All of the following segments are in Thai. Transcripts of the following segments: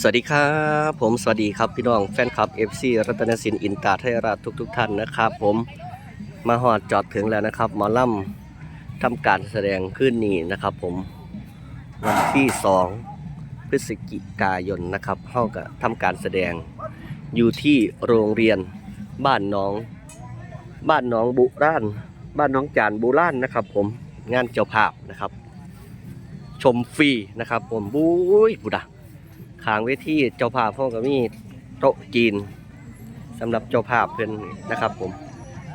สวัสดีครับ ผมสวัสดีครับพี่น้องแฟนคลับ FC รัตนสินอินตาไทยรัฐทุกๆทท่านนะครับ ผมมาหอดจอดถึงแล้วนะครับหมอลำทำการแสดงขึ้นนี้นะครับ ผมวันที่ 2 พฤศจิกายนนะครับเฮาก็ทำการแสดงอยู่ที่โรงเรียนบ้านน้อง บ้านน้องบุร่าน บ้านน้องจานบุร่านนะครับ ผมงานเจ้าภาพนะครับ ชมฟรีนะครับ ผมบุ้ยบุดา ขางเวทีเจ้าภาพเขาก็มีโต๊ะจีนสำหรับเจ้าภาพเพิ่นนะครับ ผม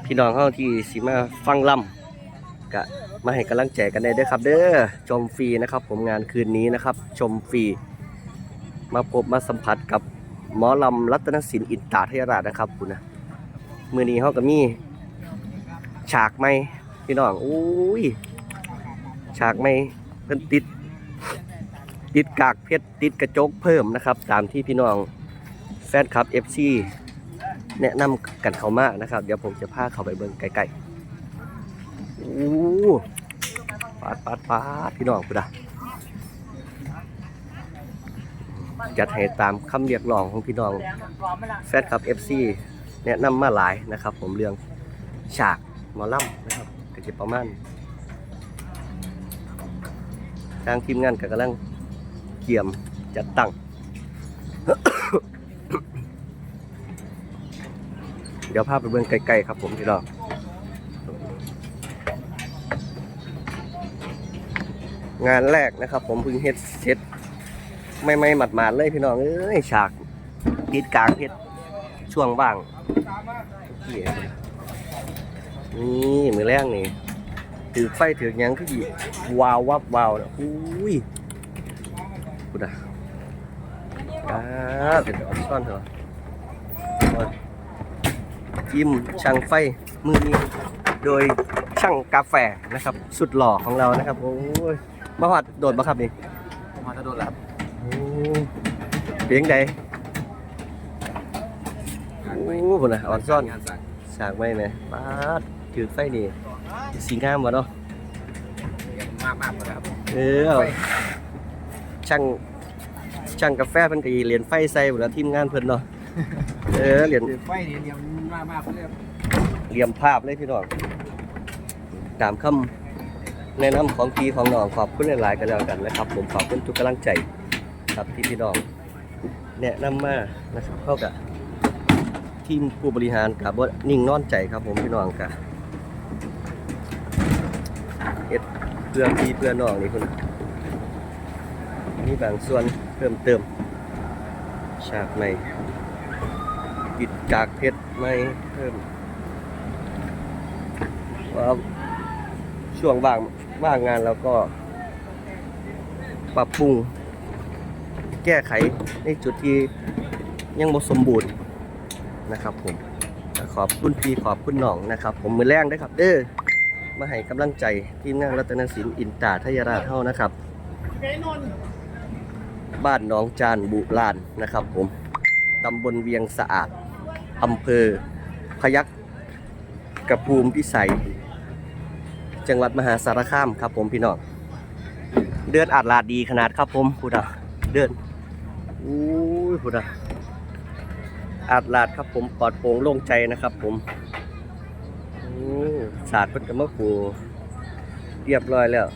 พี่น้องเขาที่สิมาฟังล่ำก็มาให้กำลังใจกันได้ด้อครับ เด้อชมฟรีนะครับ ผมงานคืนนี้นะครับ ชมฟรีมาพบมาสัมผัสกับหมอลำรัตนศิลป์อินตาทยราชนะครับคุณนะมือนี้เขาก็มี ฉากไหมพี่น้องอุ้ยฉากไหมเพิ่นติด ติดกากเพชรติดกระจกเพิ่มนะครับ ตามที่พี่น้องแฟนคลับ FC แนะนำกันเขามากนะครับ เดี๋ยวผมจะพาเขาไปเบิ่งใกลๆโอ้ปาดปาดปาดพี่น้องพุดะจัดให้ตามคำเรียกร้องของพี่น้องแฟนคลับ FC แนะนำมาหลายนะครับ ผมเรื่องฉากหมอลำนะครับก็จะประมาณทางทีมงานก็กำลัง เกียมจัดตั้ง เดี๋ยวพาพไปเบื้องไกลๆครับผมพี่น้องงานแรกนะครับ ผมเพิ่งเฮ็ดเสร็จไม่ไม่หมาดๆเลยพี่น้องเอ้ยฉากติดกลางเฮ็ดช่วงบ้างนี่มือแรกนี่ถือไฟถือยังคืออีวาววับวาวนะอุ้ย กูด่าอ่าเป็นออปชั่นเหรอมาจิ้มช่างไฟมือนี้โดยช่างกาแฟนะครับ สุดหล่อของเรานะครับ โอ้ยมาหัดโดดมาครับนี่มาจะโดนแล้วครับโอ้เพียงใดโอ้คนน่ะออนซ่อนงานสั่งฉากไม่ไหมปาดถือไฟนี่สีงามวะเนาะมากมากเลยครับ เออ ช่างช่างกาแฟเพิ่นก็เหรียญไฟใส่หมดแล้วทีมงานเพิ่นเนาะเออเหรียญไฟนี่เรียมมากมากเลยครับเหลี่ยมภาพเลยพี่น้องตามคำแนะนำของพี่ของน้องขอบคุณหลายๆกันแล้วกันนะครับ ผมขอบคุณทุกกำลังใจครับที่พี่น้องแนะนำมานะครับเข้ากับทีมผู้บริหารกับว่านิ่งนอนใจครับ ผมพี่น้องกับเอ็ดเพื่อพี่เพื่อน้องนี่คุณ มีบางส่วนเพิ่มเติม ฉากใหม่ปิดกากเพชรใหม่เพิ่มว่าช่วงว่างว่างงานแล้วก็ ปรับปรุง แก้ไขในจุดที่ยังบ่สมบูรณ์นะครับผมขอบคุณพี่ขอบคุณน้องนะครับ ผมมือแรงได้ครับ เด้อมาให้กำลังใจทีมงานรัตนศิลป์อินตาทยราชเท่านะครับ บ้านหน้องจานบุรานนะครับผมตำบลเวียงสะอาดอำเภอพยัคกระภูมิพิสัย จังหวัดมหาสารคามครับผมพี่น้องเดือนอาดลาดดีขนาดครับผมพูดอะเดือนอู้ยพูดอะอาดลาดครับผมปลอดโปร่งโล่งใจนะครับผมอู้ศาสตร์พิ่นก็มาปูเรียบร้อยแล้ว